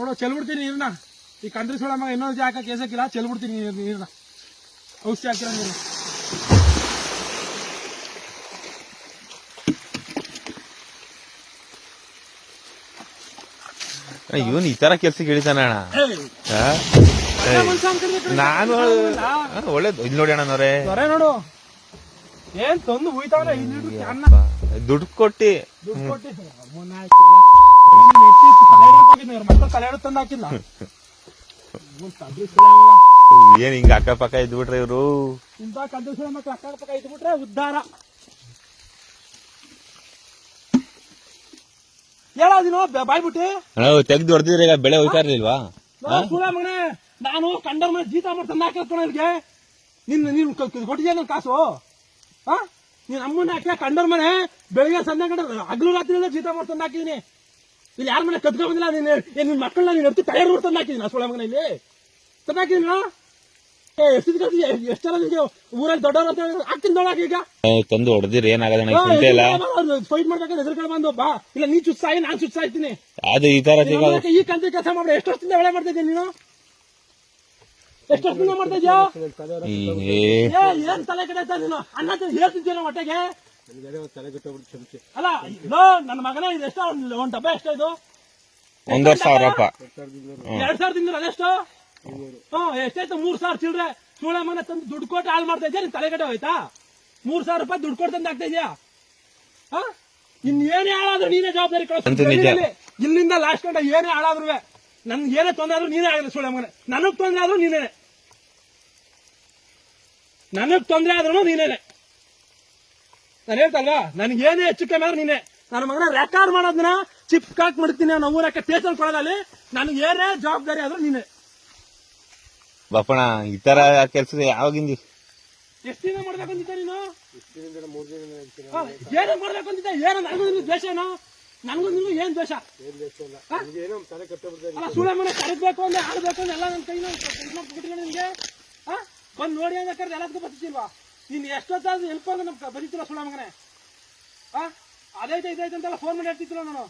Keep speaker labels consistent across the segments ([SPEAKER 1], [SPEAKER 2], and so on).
[SPEAKER 1] ನೋಡು ಚೆಲ್ಬಿಡ್ತೀನಿ ನೀರನ್ನ ಈ ಕಂದ್ರಿ ಸೋಳ ಮಗ ಇನ್ನೊಂದು ಜಾಗ ಕೇಸಕ್ಕಿಲ್ಲ ಚೆಲ್ಬಿಡ್ತೀನಿ ನೀರು ನೀರನ್ನ ಔಷಧಿ ಹಾಕಿರೋ ನೀರು?
[SPEAKER 2] ಇವನ್ ಈ ತರ ಕೆಲ್ಸಕ್ಕೆ ಇಳಿತಾನ ಅಣ್ಣ? ನಾನು ಒಳ್ಳೇದು. ಇಲ್ಲಿ ನೋಡಿ ಅಣ್ಣನವ್ರೆ
[SPEAKER 1] ಅವರೇ ನೋಡು. ಏನ್ ತಂದು ಕ್ಯಾನ್ನ
[SPEAKER 2] ದುಡ್ಡು ಕೊಟ್ಟಿ.
[SPEAKER 1] ದುಡ್ಡು ಕೊಟ್ಟು ಅಮ್ಮನ್ನ ಹಾಕಿಲ್ಲ. ನೀನ್ ಎತ್ತಿ
[SPEAKER 2] ಏನ್ ಹಿಂಗ ಅಕ್ಕಪಕ್ಕ ಇದ್ಬಿಟ್ರೆ ಇವ್ರು?
[SPEAKER 1] ಇಂತ ಕಂದ್ರಿ ಸೋಳ ಮಕ್ಳು ಅಕ್ಕ ಪಕ್ಕ ಇಟ್ಬಿಟ್ರೆ ಬಿಟ್ರೆ ಹೇಳೋದಿನೋ ಬಾಯ್ಬಿಟ್ಟು
[SPEAKER 2] ತೆಗ್ದು ಹೊಡೆದಿದ್ರೆ ಈಗ ಬೆಳೆ ಹೋಯ್ತಾ ಇರ್ಲಿಲ್ವಾ
[SPEAKER 1] ಮಗನೇ ನಾನು ಕಂಡರ್ ಮನೆ ಜೀತ ಮಾಡಿ ತಂದು ಹಾಕಿರ್ತಾನೆ ಇಲ್ಲಿಗೆ ನಿನ್ ನೀನು ಕೊಟ್ಟಿದ್ಯಾ ನನ್ನ ಕಾಸು? ಹಾ? ನೀನ್ ಅಮ್ಮನ ಹಾಕಿ ಕಂಡರ್ ಮನೆ ಬೆಳಿಗ್ಗೆ ಸಂಜೆ ಕಂಡ್ರೆ ಹಗಲು ರಾತ್ರಿ ಜೀತ ಮಾಡಿ ತಂದು ಹಾಕಿದೀನಿ. ಇಲ್ಲಿ ಯಾರ ಮನೆ ಕದ್ಕೊ ಬಂದಿಲ್ಲ? ನೀನು ಏನ್ ನಿನ್ ಮಕ್ಕಳನ್ನ ನೀನು ಎತ್ತು ಟೈರ್ ತಂದು ಹಾಕಿದೀನಿ ಸುಳ ಮಗನ ಇಲ್ಲಿ? ತಂದು ಹಾಕಿದೀನಿ? ಏ ಎಷ್ಟು ಊರಲ್ಲಿ ದೊಡ್ಡವ್ರು ಅಂತ ಹೇಳಿದ್ರು ಹಾಕ್ತೀನಿ ನೋಡಕ್ಕೆ ಈಗ.
[SPEAKER 2] ತಂದು ಹೊಡೆದಿರಿ ಏನಾಗದ
[SPEAKER 1] ಫೈಟ್ ಮಾಡ್ಬೇಕಾದ್ರೆ ಬಂದು ಬಾ. ಇಲ್ಲ ನೀ ಚುಚ್ಚಾಯಿ ನಾನು ಚುಚ್ಚಾಯ್ತೀನಿ
[SPEAKER 2] ಅದು ಈ ತರ ಸಿಗೋದು.
[SPEAKER 1] ಈ ಕಂತಿ ಕೆಲಸ ಎಷ್ಟು ವರ್ಷದಿಂದ ಇದ್ದೀನಿ ನೀನು? ಎಷ್ಟು ವರ್ಷದಿಂದ ಮಾಡ್ತಾ ಇದ್ಯಾ?
[SPEAKER 2] ಈ
[SPEAKER 1] ಏ ಏನ್ ತಲೆ ಕೆಡೈತಾ ನೀನು ಅಣ್ಣ ಅಂತ ಹೇಳ್ತಿದ್ದೀನ ಹೊಟ್ಟೆಗೆ ಅಲ್ಲ ನೋ ನನ್ನ ಮಗನೇ ಇದು ಎಷ್ಟು? ಒಂದ್ ಡಬ್ಬ ಎಷ್ಟು ಇದು?
[SPEAKER 2] ಒಂದೂವರೆ
[SPEAKER 1] ಎರಡ್ ಸಾವಿರದಿಂದ ಅದೆಷ್ಟು? ಹ್ಮ್ ಎಷ್ಟಾಯ್ತು ಮೂರ್ ಸಾವಿರ ಚಿಲ್ರೆ. ಸೂಳೆ ಮನೆ ತಂದು ದುಡ್ಡು ಕೊಟ್ಟು ಹಾಳು ಮಾಡ್ತಾ ಇದ್ಯಾ ನಿನ್ ತಲೆ ಕೆಟ್ಟ ಹೋಯ್ತಾ? ಮೂರ್ ಸಾವಿರ ರೂಪಾಯಿ ದುಡ್ಡು ಕೊಟ್ಟು ತಂದು ಹಾಕ್ತಾ ಇದ್ಯಾ ಹಾ? ಇನ್ ಏನೇ ಹಾಳಾದ್ರೂ ನೀನೇ ಜವಾಬ್ದಾರಿ. ಇಲ್ಲಿ, ಇಲ್ಲಿಂದ ಲಾಸ್ಟ್ ಗಂಟೆ ಏನೇ ಹಾಳಾದ್ರು ನನ್ ಏನೇ ತೊಂದರೆ ಆದ್ರೂ ನೀನೇ ಆಗಿದೆ ಸೂಳೆ ಮನೆ ನನಗ್ ತೊಂದ್ರೆ ಆದ್ರೂ ನೀನೇ ನನಗ್ ತೊಂದ್ರೆ ಆದ್ರೂ ನೀನೇನೆ. ನಾನು ಹೇಳ್ತಲ್ವಾ? ನನ್ಗೆ ಏನೇ ಹೆಚ್ಚು ಕಮ್ಮಿ ಆದ್ರೂ ನೀನೆ. ನನ್ನ ಮಗನ ರೆಕಾರ್ಡ್ ಮಾಡೋದನ್ನ ಚಿಪ್ ಕಾಕ್ ಮಾಡ್ತೀನಿ ನಾವು ಊರಕ್ಕೆ ಟೇಸಲ್ ಕೊಡೋದಲ್ಲಿ ನನಗೆ ಏನೇ ಜವಾಬ್ದಾರಿ ಆದ್ರೆ ನೀನೆ.
[SPEAKER 2] ಬಪ್ಪಣ ಈ ತರ ಕೆಲ್ಸ ಯಾವಾಗಿಂದ
[SPEAKER 1] ಎಷ್ಟು ದಿನ ಮಾಡ್ಬೇಕು ಅಂತಿದ್ದೆ ನೀನು? ಏನೋ ಮಾಡ್ಬೇಕು ಅಂತಿದ್ದೆ ಏನೋ ನನಗೂ ನಿನ್ಗೆ ದ್ವೇಷ ಏನೋ? ನನಗೂ ನಿನ್ಗೂ ಏನ್ ದ್ವೇಷ? ಅಲ್ಲ ಸುಳಮನೆ ಮನೆ ಕರಗ್ಬೇಕು ಅಂದ್ರೆ ಆಡ್ಬೇಕು ಅಂದ್ರೆ ಎಲ್ಲ ನನ್ನ ಕೈನ ಬಿಟ್ಟಿಲ್ಲ ನಿನ್ಗೆ ಬಂದ್ ನೋಡಿ ಅಂತ ಕರೆದು ಎಲ್ಲದಕ್ಕೂ ಬರ್ತಿಲ್ವಾ ನೀನ್ ಎಷ್ಟೊತ್ತಾದ್ರು ಹೆಲ್ಪ್ ಅಂದ್ರೆ ನಮ್ಗೆ ಬರೀತಿಲ್ಲ ಸುಳಮಗನೆ ಮಗನೇ ಹಾ ಅದೈತೆ ಇದೈತೆ ಅಂತೆಲ್ಲ ಫೋನ್ ಮಾಡಿ ಹೇಳ್ತಿದ್ದಿಲ್ಲ ನಾನು.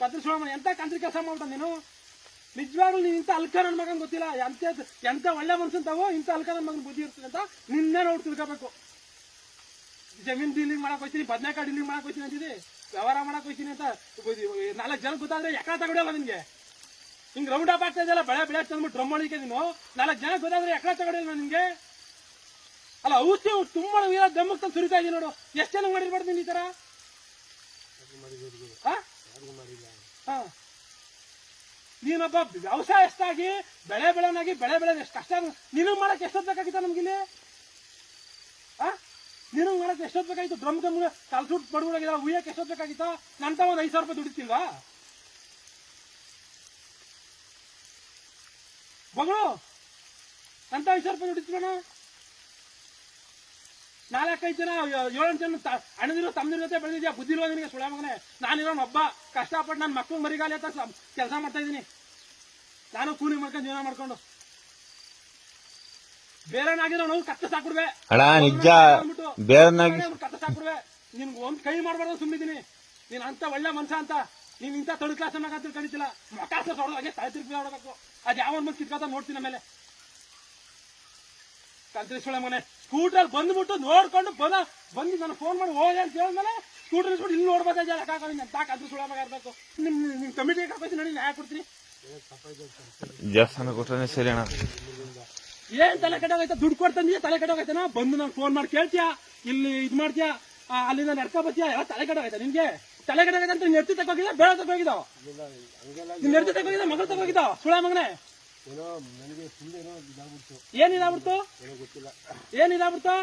[SPEAKER 1] ಕತ್ರಿ ಸುಳ್ಳ ಮನೆ ಎಂತ ಕಂತ್ರಿ ಕೆಲಸ ಮಾಡ್ತಾನೆ ನೀನು? ನಿಜವಾಗ್ಲೂ ನೀನು ಇಂಥ ಅಲ್ಕ ನನ್ನ ಮಗನ್ ಗೊತ್ತಿಲ್ಲ? ಎಂತ ಎಂತ ಒಳ್ಳೆ ಮನ್ಸಂತಾವೋ ಇಂಥ ಅಲ್ಕ ನನ್ನ ಮಗನ ಬುದ್ಧಿ ಇರ್ತದೆ ಅಂತ ನಿನ್ನೆ ನೋಡಿ ತಿಳ್ಕೋಬೇಕು ಜಮೀನ್ ಡೀಲಿಂಗ್ ಮಾಡಕ್ ಹೋಗ್ತೀನಿ ಬದನೆಕಾಯಿ ಡೀಲಿಂಗ್ ಮಾಡಕ್ ಹೋಗ್ತೀನಿ ಅಂತಿದ್ದಿ ವ್ಯವಹಾರ ಮಾಡಕ್ ಹೋಗ್ತೀನಿ ಅಂತ ನಾಲ್ಕು ಜನ ಗೊತ್ತಾದ್ರೆ ಯಾಕ ತಗೊಳ್ಳಲ್ಲ ನಿನ್ಗೆ. ಹಿಂಗ್ ರೌಂಡ್ ಅಪ್ ಆಗ್ತಾ ಇದೆಯಲ್ಲ, ಬೆಳೆ ಬೆಳೆ ತಂದ್ಬಿಟ್ಟು ಡ್ರಮ್ ಮಾಡಿಕೆ ನೀನು ನಾಲ್ಕು ಜನ ಗೊತ್ತಾದ್ರೆ ಯಾಕೆ ತಗೊಡಿಲ್ಲ ನಿನ್ಗೆ. ಅಲ್ಲ ಔಷಧಿ ತುಂಬಾ ವೀರ ದಮ್ಮಕ್ ತಂದು ಸುರಿತಾ ಇದೆ ನೋಡು. ಎಷ್ಟು ಜನ ಮಾಡಿರ್ಬಾರ್ದು ನೀನು ಈ ತರ? ನೀನೊಬ್ಬ ವ್ಯವಸಾಯ ಎಷ್ಟಾಗಿ ಬೆಳೆ ಬೆಳೆನಾಗಿ ಬೆಳೆ ಬೆಳೆದ ಎಷ್ಟು ಕಷ್ಟ ನಿನಗ್ ಮಾಡಕ್ಕೆ ಎಷ್ಟೊತ್ತು ಬೇಕಾಗಿತ್ತ ನಮ್ಗಿಲ್ಲಿ ನಿನಗೆ ಮಾಡಕ್ಕೆ ಮಾಡಕ್ ಎಷ್ಟೊತ್ತು ಬೇಕಾಗಿತ್ತು? ಡ್ರಮ್ ಡ್ರಮ್ ಕಲ್ಸುಟ್ ಬಡವರಾಗಿಲ್ಲ ಉಯ್ಯಕ್ಕೆ ಎಷ್ಟೊತ್ತು ಬೇಕಾಗಿತ್ತ? ನಂತ ಒಂದು ಐದು ಸಾವಿರ ರೂಪಾಯಿ ದುಡಿತಿಲ್ವಾ? ಮಗಳು ಅಂತ ಐದು ಸಾವಿರ ರೂಪಾಯಿ ದುಡಿತೀವಣ ನಾಲ್ಕೈದು ಜನ ಏಳೆಂಟು ಜನ ಅಣ್ಣದಿರೋ ತಮ್ಮದಿರ ಜೊತೆ ಬೆಳೆದಿದ್ಯಾ? ಬುದ್ಧಿ ಇಲ್ವಾ ನಿನಗೆ? ಸುಳ ಮಗನೇ. ನಾನಿರೋನ್ ಒಬ್ಬ. ಕಷ್ಟಪಟ್ಟು ನನ್ನ ಮಕ್ಕಳು ಮರಿಗಾಲಿ ಅಂತ ಕೆಲಸ ಮಾಡ್ತಾ ಇದ್ದೀನಿ. ನಾನು ಕೂಲಿ ಮಾಡ್ಕೊಂಡು ಜೀವನ ಮಾಡ್ಕೊಂಡು. ಬೇರೆನಾಗಿರೋ ನಾವು ಕತ್ತ ಸಾಕ್ಬಿಡ್ವೆ.
[SPEAKER 2] ಅಣ್ಣ ನಿಜ. ಬೇರೆನಾಗಿ
[SPEAKER 1] ಕತ್ತ ಸಾಕ್ಬಿಡ್ವೆ. ನಿನ್ಗೆ ಒಂದ್ ಕೈ ಮಾಡ್ಬಾರ್ದು ಸುಮ್ಮಿದ್ದೀನಿ ನೀನ್ ಅಂತ ಒಳ್ಳೆ ಮನ್ಸ ಅಂತ ನೀನ್ ಇಂಥ ತೊಳಿ ಕ್ಲಾಸ್ ಅಂತ ತಿಳ್ಕೊಂಡಿದ್ದಿಲ್ಲ ಮಕಾಸ ಹಾಗೆ ತಲೆ ತಿರುಗಿ ಹೊಡಬೇಕು. ಅದ್ ಯಾವ ಕಿತ್ಕೊತ ನೋಡ್ತೀನಿ ಆಮೇಲೆ ಕಂತ್ರಿಸೋಳ ಮನೆ ಸ್ಕೂಟರ್ ಬಂದ್ಬಿಟ್ಟು ನೋಡ್ಕೊಂಡು ಬಂದ ಬಂದು ನಾನು ಫೋನ್ ಮಾಡಿ ಹೋಗಿ ಅಂತ ಹೇಳಿದ್ಮೇಲೆ ಸ್ಕೂಟರ್ ಇಸ್ಬಿಟ್ಟು ಇಲ್ಲಿ ನೋಡ್ಬೋದ ನಾನು ಅಂತ ಕಂತ್ರಿಸೋಳ ಮಗ ಇರ್ಬೇಕು? ನಿಮ್ ನಿಮ್ ಕಮಿಟಿಗೆ ಹಾಕೋತೀನಿ ನೋಡಿ ನ್ಯಾಯ ಕೊಡ್ತೀನಿ?
[SPEAKER 2] ದೇವಸ್ಥಾನ ಕೊಟ್ಟರೆ ಸರಿ ಅಣ್ಣ.
[SPEAKER 1] ಏನ್ ತಲೆ ಕೆಟ್ಟೋಗೈತೆ? ದುಡ್ಡು ಕೊಡ್ತಂದಿ ತಲೆ ಕೆಟ್ಟೋಗೈತೆನಾ ಬಂದು ನಾನು ಫೋನ್ ಮಾಡಿ ಕೇಳ್ತೀಯಾ? ಇಲ್ಲಿ ಇದ್ ಮಾಡ್ತೀಯಾ? ಅಲ್ಲಿಂದ ನಡ್ಕೊ ಬರ್ತೀಯಾ? ಎಲ್ಲ ತಲೆ ಕೆಟ್ಟೋಗೈತೆ ನಿನ್ಗೆ? ತಲೆ ಕೆಟ್ಟೋಗೈತೆ ಅಂತ ನೀನು ಎತ್ತಿ ತಗೋಗಿದ ಬೇಡ ತಗೋಗಿದ್ದಾವ ನೀನ್ ಎತ್ತಿ ತಗೋಗಿದ ಮಗಳು ತಗೋಗಿದ್ದಾವ ಸುಳ ಮಗನೇ? ಏನ್ ಇದಾಗ್ಬಿಡ್ತು. ಏನ್ ಇದಾಗ್ಬಿಡ್ತು?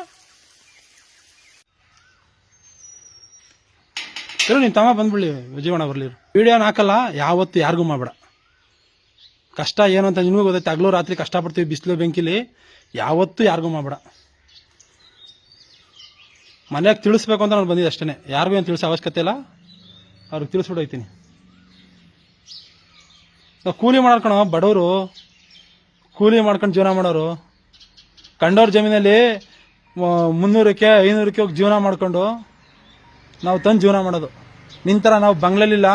[SPEAKER 1] ಸರಿ ನೀನ್ ತಮ್ಮ ಬಂದ್ಬಿಡ್ಲಿ ವಿಜಯವಾಡ ಬರ್ಲಿ ವಿಡಿಯೋನ ಹಾಕಲ್ಲ ಯಾವತ್ತು ಯಾರಿಗೂ ಮಾಡ್ಬೇಡ. ಕಷ್ಟ ಏನು ಅಂತ ನಿಮಗೂ ಗೊತ್ತೈತೆ ಹಗಲು ರಾತ್ರಿ ಕಷ್ಟಪಡ್ತೀವಿ ಬಿಸಿಲು ಬೆಂಕಿಲಿ ಯಾವತ್ತೂ ಯಾರಿಗೂ ಮಾಡಬೇಡ. ಮನೆಯಾಗ ತಿಳಿಸ್ಬೇಕು ಅಂತ ನಾನು ಬಂದಿದ್ದೆ ಅಷ್ಟೇ ಯಾರಿಗೂ ಏನು ತಿಳಿಸೋ ಅವಶ್ಯಕತೆ ಇಲ್ಲ. ಅವ್ರಿಗೆ ತಿಳಿಸ್ಬಿಡೋಯ್ತೀನಿ. ನಾವು ಕೂಲಿ ಮಾಡ್ಕೊಣ ಬಡವರು ಕೂಲಿ ಮಾಡ್ಕೊಂಡು ಜೀವನ ಮಾಡೋರು. ಕಂಡೋರ್ ಜಮೀನಲ್ಲಿ ಮುನ್ನೂರಕ್ಕೆ, ಐನೂರಕ್ಕೆ ಹೋಗಿ ಜೀವನ ಮಾಡ್ಕೊಂಡು ನಾವು ತಂದು ಜೀವನ ಮಾಡೋದು. ನಿಂತರ ನಾವು ಬಂಗ್ಲಲ್ಲಿಲ್ಲ,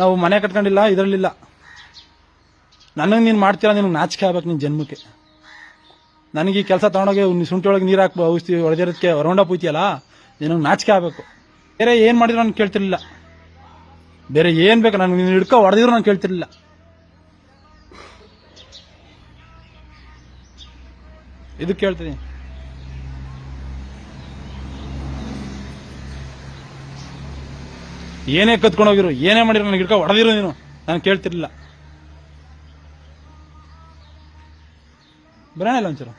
[SPEAKER 1] ನಾವು ಮನೆ ಕಟ್ಕೊಂಡಿಲ್ಲ, ಇದರಲ್ಲಿಲ್ಲ.
[SPEAKER 3] ನನಗೆ ನೀನು ಮಾಡ್ತೀರ ನಿನಗೆ ನಾಚಿಕೆ ಆಗ್ಬೇಕು ನಿನ್ನ ಜನ್ಮಕ್ಕೆ. ನನಗೆ ಈ ಕೆಲಸ ತೊಗೊಂಡೋಗಿ ಶುಂಠಿ ಒಳಗೆ ನೀರು ಹಾಕಿ ಔಷಧಿ ಹೊಡೆದಿರೋದಕ್ಕೆ ರೌಂಡ್ ಅಪ್ ನಿನಗೆ ನಾಚಿಕೆ ಆಗಬೇಕು. ಬೇರೆ ಏನು ಮಾಡಿದ್ರು ನಾನು ಕೇಳ್ತಿರ್ಲಿಲ್ಲ. ಬೇರೆ ಏನು ಬೇಕು ನನಗೆ ನೀನು ಹಿಡ್ಕೊ, ಹೊಡೆದಿದ್ರು ನಾನು ಕೇಳ್ತಿರ್ಲಿಲ್ಲ. ಇದು ಕೇಳ್ತೀನಿ. ಏನೇ ಕತ್ಕೊಂಡು ಹೋಗಿರು, ಏನೇ ಮಾಡಿರೋ ನನಗೆ ಹಿಡ್ಕೊ ಹೊಡೆದಿರು ನೀನು. ನಾನು ಕೇಳ್ತಿರ್ಲಿಲ್ಲ. ಬರೋಣ ಇಲ್ಲ ಒಂಚೂರು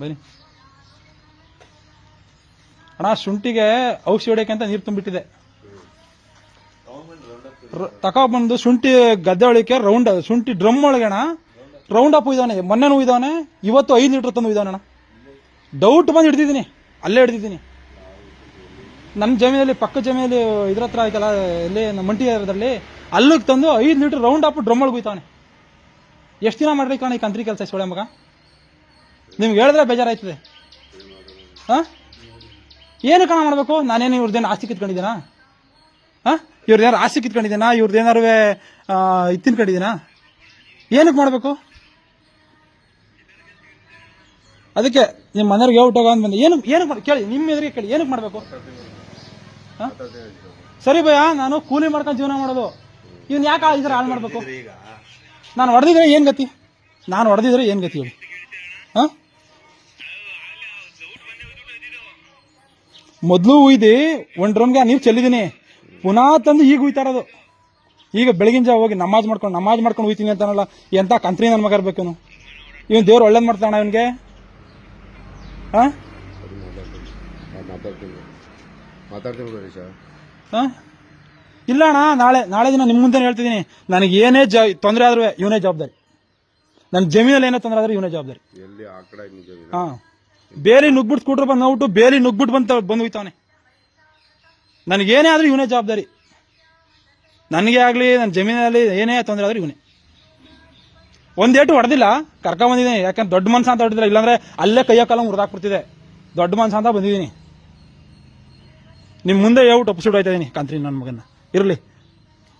[SPEAKER 3] ಬನ್ನಿ. ಅಣ್ಣ, ಶುಂಠಿಗೆ ಔಷಧಿ ಹೊಡೆಯಕ್ಕೆ ಅಂತ ನೀರು ತುಂಬಿಟ್ಟಿದೆ. ತಗೊಬಂದು ಶುಂಠಿ ಗದ್ದೆ ಹೊಳಿಕೆ ರೌಂಡ್ ಶುಂಠಿ ಡ್ರಮ್ ಒಳಗೆ ಅಣ್ಣ. ರೌಂಡ್ ಅಪ್ ಇದ್ದಾನೆ ಮೊನ್ನೆನೂ ಇದ್ದಾನೆ ಇವತ್ತು ಐದು ಲೀಟರ್ ತಂದು ಇದ್ದಾನೆ ಅಣ್ಣ. ಡೌಟ್ ಬಂದು ಹಿಡ್ದಿದ್ದೀನಿ, ಅಲ್ಲೇ ಹಿಡ್ದಿದ್ದೀನಿ. ನನ್ನ ಜಮೀನಲ್ಲಿ, ಪಕ್ಕ ಜಮೀನಲ್ಲಿ ಇದ್ರ ಹತ್ರ ಆಯ್ತಲ್ಲ ಇಲ್ಲಿ ನಮ್ಮ ಮಂಟಿ ಇರೋದ್ರಲ್ಲಿ, ಅಲ್ಲಿಗೆ ತಂದು ಐದು ಲೀಟರ್ ರೌಂಡ್ ಅಪ್ ಡ್ರಮ್ ಒಳಗೆ ಹೋಯ್ತಾನೆ ಎಷ್ಟು ದಿನ ಮಾಡ್ಬೇಕು ಅಣ್ಣ ಈ ಕಂತ್ರಿ ಕೆಲಸ ಸೊಳೆ ಮಗ? ನಿಮ್ಗೆ ಹೇಳಿದ್ರೆ ಬೇಜಾರಾಯ್ತದೆ. ಹಾಂ? ಏನು ಕಣ ಮಾಡಬೇಕು? ನಾನೇನು ಇವ್ರದ್ದೇನು ಆಸ್ತಿ ಕಿತ್ಕೊಂಡಿದ್ದೀನಾ? ಹಾಂ? ಇವ್ರದ್ದೇನಾರು ಆಸ್ತಿ ಕಿತ್ಕೊಂಡಿದ್ದೀನಾ? ಇವ್ರದ್ದೇನಾರು ಇತ್ತಿನ ತಿನ್ಕೊಂಡಿದ್ದೀನಾ? ಏನಕ್ಕೆ ಮಾಡಬೇಕು? ಅದಕ್ಕೆ ನಿಮ್ಮ ಮನೆಯವ್ರಿಗೆ ಹೇಳ್ಬಿಟ್ಟಾಗ ಅಂತ ಬಂದೆ? ಏನು ಏನಕ್ಕೆ ಕೇಳಿ, ನಿಮ್ಮ ಎದುರಿಗೆ ಕೇಳಿ, ಏನಕ್ಕೆ ಮಾಡಬೇಕು? ಸರಿ ಭಯ ನಾನು ಕೂಲಿ ಮಾಡ್ಕೊಂಡು ಜೀವನ ಮಾಡೋದು. ಇವ್ನು ಯಾಕೆ ಆ ಇದ್ರೆ ಹಾಳು ಮಾಡಬೇಕು? ನಾನು ಹೊಡೆದಿದ್ರೆ ಏನು ಗತಿ? ನಾನು ಹೊಡೆದಿದ್ರೆ ಏನು ಗತಿ ಹೇಳಿ? ಹಾಂ? ಮೊದಲು ಉಯ್ದು, ಒಂದು ಡ್ರಮ್ಗೆ ನೀರು ಚೆಲ್ಲಿದ್ದೀನಿ ಪುನಃ ತಂದು ಈಗ ಉಯ್ತಾ ಇರೋದು. ಈಗ ಬೆಳಗಿನ ಜಾವ ಹೋಗಿ ನಮಾಜ್ ಮಾಡ್ಕೊಂಡು ನಮಾಜ್ ಮಾಡ್ಕೊಂಡು ಉಯ್ತೀನಿ ಅಂತಾನಲ್ಲ ಎಂಥ ಕಂತ್ರಿ ನನ್ನ ಮಗ ಇವನು? ಇವನು ದೇವ್ರು ಒಳ್ಳೇದು ಮಾಡ್ತಾನ ಇವನಿಗೆ ಹಾಂ
[SPEAKER 4] ಮಾತಾಡ್ತೀನಿ ಮಾತಾಡ್ತೀನಿ ಗಣೇಶ
[SPEAKER 3] ಹಾಂ ಇಲ್ಲ ಅಣ್ಣ ನಾಳೆ ನಾಳೆ ದಿನ ನಿಮ್ಮ ಮುಂದೆ ಹೇಳ್ತಿದ್ದೀನಿ. ನನಗೆ ಏನೇ ಜ ತೊಂದರೆ ಆದ್ರೂ ಇವನೇ ಜವಾಬ್ದಾರಿ. ನನ್ನ ಜಮೀನಲ್ಲಿ ಏನೇ ತೊಂದರೆ ಆದ್ರೆ ಇವನೇ ಜವಾಬ್ದಾರಿ. ಹಾಂ. ಬೇರೆ ನುಗ್ಬಿಟ್ಟು ಸ್ಕೂಟ್ರ್ ಬಂದು ನೋಡ್ಬಿಟ್ಟು ಬೇರೆ ನುಗ್ಬಿಟ್ಟು ಬಂತ ಬಂದು ಹೋಯ್ತಾನೆ ನನಗೇನೇ ಆದ್ರೂ ಇವನೇ ಜವಾಬ್ದಾರಿ. ನನಗೆ ಆಗಲಿ ನನ್ನ ಜಮೀನಲ್ಲಿ ಏನೇ ತೊಂದರೆ ಆದ್ರೂ ಇವನೇ. ಒಂದೇಟು ಹೊಡೆದಿಲ್ಲ. ಕರ್ಕೊಂಬಂದಿದ್ದೀನಿ ಯಾಕಂದ್ರೆ ದೊಡ್ಡ ಮನ್ಸ ಅಂತ ಹೊಡೆದಿಲ್ಲ ಇಲ್ಲಾಂದ್ರೆ ಅಲ್ಲೇ ಕೈಯ ಕಾಲ ಮುರಿದಾಕ್ಬಿಡ್ತಿದೆ ದೊಡ್ಡ ಮನ್ಸ ಅಂತ ಬಂದಿದ್ದೀನಿ. ನಿಮ್ಮ ಮುಂದೆ ಒಪ್ಪಿಸಿಟ್ಟು ಹೋಯ್ತಾ ಇದೀನಿ, ಕಾಂತ್ರಿ ನನ್ನ ಮಗನ ಇರಲಿ.